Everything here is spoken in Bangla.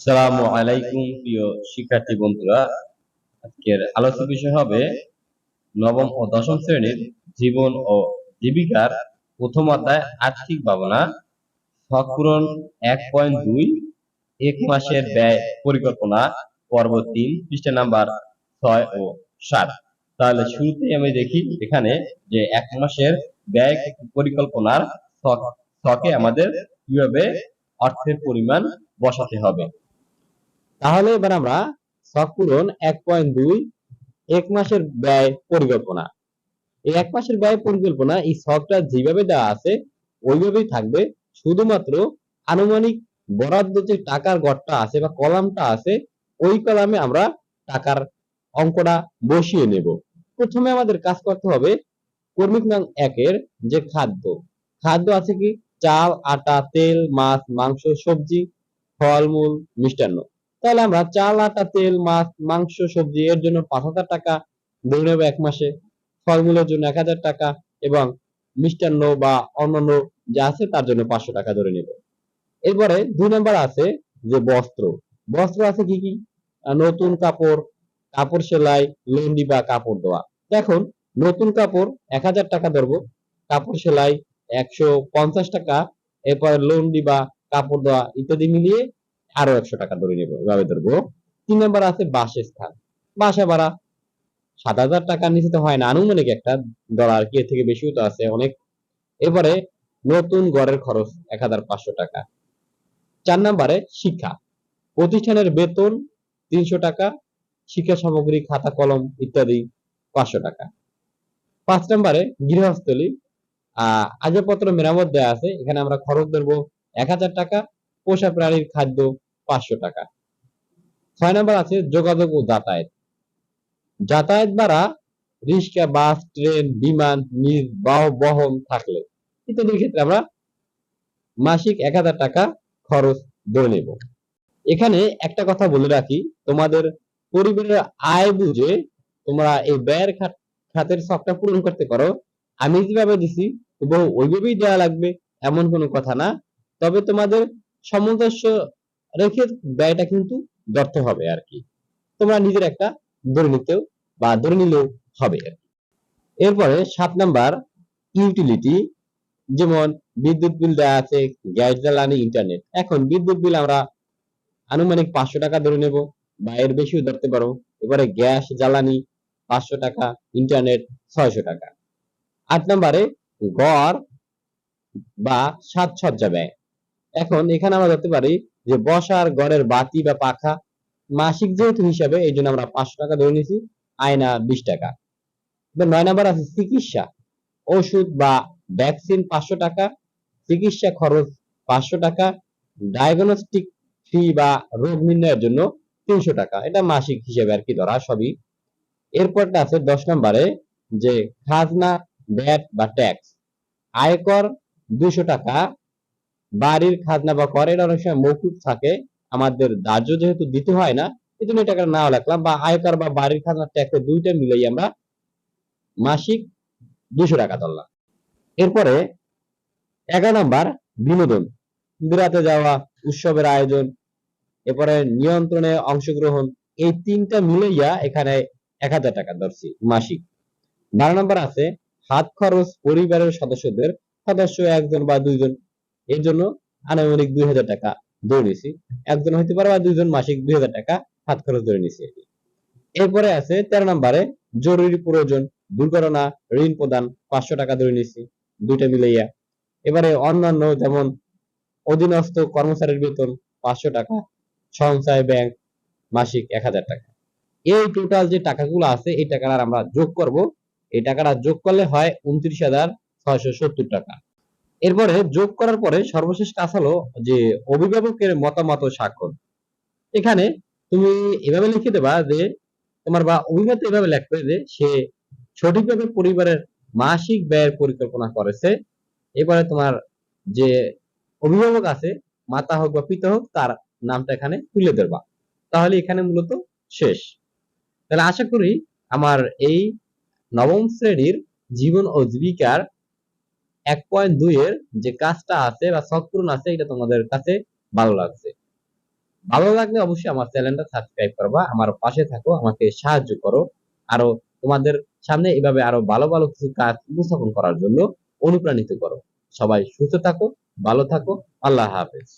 আসসালামু আলাইকুম প্রিয় শিক্ষার্থী বন্ধুরা। আজকের আলোচনা বিষয় হবে নবম ও দশম শ্রেণির জীবন ও জীবিকার আর্থিক ভাবনা। শখ এক পয়েন্ট দুই, এক মাসের ব্যয় পরিকল্পনা, পর্ব তিন, পৃষ্ঠা নাম্বার ছয় ও সাত। তাহলে শুরুতেই আমি দেখি এখানে যে এক মাসের ব্যয় পরিকল্পনার ছকে আমাদের কীভাবে অর্থের পরিমাণ বসাতে হবে। তাহলে এবার আমরা শখ পূরণ এক পয়েন্ট দুই এক মাসের ব্যয় পরিকল্পনা। এই এক মাসের ব্যয় পরিকল্পনা এই শখটা যেভাবে দেওয়া আছে, ওইভাবেই থাকবে। শুধুমাত্র আনুমানিক বরাদ্দ যে টাকার গড়টা আছে বা কলামটা আছে, ওই কলামে আমরা টাকার অঙ্কটা বসিয়ে নেব। প্রথমে আমাদের কাজ করতে হবে কর্মিক নং একের যে খাদ্য। খাদ্য আছে কি? চাল, আটা, তেল, মাছ, মাংস, সবজি ফলমূল মিষ্টান্ন। তাহলে আমরা চাল, আটা, তেল, মাছ, মাংস, সবজি এর জন্য পাঁচ হাজার টাকা ধরে নেব এক মাসে। ফলমূলের জন্য এক হাজার টাকা এবং মিষ্টান্ন বা অন্যান্য যা আছে তার জন্য পাঁচশো টাকা ধরে নেব। এরপরে দুই নম্বর আছে যে বস্ত্র। বস্ত্র আছে কি কি? নতুন কাপড় কাপড় সেলাই লন্ডি বা কাপড় দেওয়া। দেখুন, নতুন কাপড় এক হাজার টাকা ধরবো, কাপড় সেলাই একশো পঞ্চাশ টাকা, এরপরে লন্ডি বা কাপড় দেওয়া ইত্যাদি মিলিয়ে আরও একশো টাকা ধরে নেব, এভাবে ধরবো। তিন নম্বর আছে বাসস্থান। বাসা ভাড়া সাত হাজার টাকার নিচে তো হয় না। আনুমানিক একটা ডলার কি থেকে বেশিও তো আছে অনেক। এরপরে নতুন গড়ের খরচ এক হাজার পাঁচশো টাকা। চার নাম্বারে শিক্ষা। প্রতিষ্ঠানের বেতন তিনশো টাকা, শিক্ষা সামগ্রী, খাতা, কলম ইত্যাদি পাঁচশো টাকা। পাঁচ নাম্বারে গৃহস্থলী। আহ, আসবাবপত্র মেরামত দেওয়া আছে। এখানে আমরা খরচ ধরবো এক হাজার টাকা। পোষা প্রাণীর খাদ্য পাঁচশো টাকা। ছয় নম্বর আছে যোগাযোগ ও যাতায়াত। যাতায়াত ভাড়া রিক্সা, বাস, ট্রেন, বিমান নির্বাহ বহন থাকলে ইত্যাদির ক্ষেত্রে আমরা মাসিক এক হাজার টাকা খরচ ধরে নেব। এখানে একটা কথা বলে রাখি, তোমাদের পরিবারের আয় বুঝে তোমরা এই ব্যয়ের খাত- খাতের শখটা পূরণ করতে পারো। আমি যেভাবে দিছি ওইভাবেই দেওয়া লাগবে, এমন কোনো কথা না। তবে তোমাদের সামঞ্জস্য রেখে ব্যয়টা কিন্তু ধরতে হবে আর কি। তোমরা নিজের একটা ধরে নিতেও বা ধরে নিলেও হবে এরপরে সাত নাম্বার ইউটিলিটি যেমন বিদ্যুৎ বিল দেওয়া আছে, গ্যাস, জ্বালানি ইন্টারনেট এখন বিদ্যুৎ বিল আমরা আনুমানিক পাঁচশো টাকা ধরে নেব বা এর বেশিও ধরতে পারো। এবারে গ্যাস, জ্বালানি পাঁচশো টাকা ইন্টারনেট ছয়শো টাকা। আট নম্বরে গড় বা সাজসজ্জা ব্যয়। এখন এখানে আমরা ধরতে পারি যে বসার ঘরের বাতি বা পাখা মাসিক যেহেতু হিসাবে, এই জন্য আমরা পাঁচশো টাকা ধরে নিয়েছি, আয়না বিশ টাকা। নয় নাম্বার আছে চিকিৎসা। ওষুধ বা ভ্যাকসিন পাঁচশো টাকা, চিকিৎসা খরচ পাঁচশো টাকা ডায়াগনস্টিক ফি বা রোগ নির্ণয়ের জন্য তিনশো টাকা। এটা মাসিক হিসেবে আর কি ধরা সবই। এরপরটা আছে দশ নম্বরে যে খাজনা ভ্যাট বা ট্যাক্স আয়কর দুশো টাকা বাড়ির খাজনা বা কর এটা অনেক সময় মৌকুব থাকে। আমাদের দাহ্য যেহেতু দিতে হয় না এই জন্য টাকাটা নাও রাখলাম বা আয়কর বা বাড়ির খাজনা ট্যাক্স দুইটা মিলাই আমরা মাসিক দুশো টাকা ধরলাম। এরপরে এগারো নাম্বার বিনোদন। বেড়াতে যাওয়া, উৎসবের আয়োজন, এরপরে নিয়ন্ত্রণে অংশগ্রহণ, এই তিনটা মিলাইয়া এখানে এক হাজার টাকা ধরছি মাসিক। বারো নম্বর আছে হাত খরচ পরিবারের সদস্যদের, সদস্য একজন বা দুইজন এর জন্য আনুমানিক দুই হাজার টাকা ধরে নিছি। একজন হইতে পারে বা দুইজন মাসিক দুই হাজার টাকা হাত খরচ ধরে নিছি এরপরে আছে তেরো নম্বরে জরুরি প্রয়োজন দুর্ঘটনা, ঋণ প্রদান, পাঁচশো টাকা ধরে নিছি, দুইটা মিলাইয়া। এবারে অন্যান্য যেমন অধীনস্থ কর্মচারীর বেতন পাঁচশো টাকা, সঞ্চয় ব্যাংক মাসিক এক হাজার টাকা। এই টোটাল যে টাকাগুলো আছে, এই টাকাটা আমরা যোগ করব। এই টাকাটা যোগ করলে হয় উনত্রিশ হাজার ছয়শো সত্তর টাকা। এরপরে যোগ করার পরে সর্বশেষ কাজ হলো যে অভিভাবকের মতামত স্বাক্ষর এখানে তুমি এভাবে লিখে দেবা যে তোমার বা অভিভাবক এভাবে লিখবে যে সে সঠিকভাবে পরিবারের মাসিক ব্যয়ের পরিকল্পনা করেছে। এবারে তোমার যে অভিভাবক আছে, মাতা হোক বা পিতা হোক, তার নামটা এখানে তুলে দেবা তাহলে এখানে মূলত শেষ। তাহলে আশা করি আমার এই নবম শ্রেণির জীবন ও জীবিকার এক পয়েন্ট দুই এর যে কাজটা আছে বা সৎপূরণ আছে, এটা তোমাদের কাছে ভালো লাগছে। ভালো লাগলে অবশ্যই আমার চ্যানেলটা সাবস্ক্রাইব করবা, আমার পাশে থাকো, আমাকে সাহায্য করো। আরও তোমাদের সামনে এভাবে আরও ভালো ভালো কিছু কাজ উপস্থাপন করার জন্য অনুপ্রাণিত করো। সবাই সুস্থ থাকো, ভালো থাকো, আল্লাহ হাফেজ।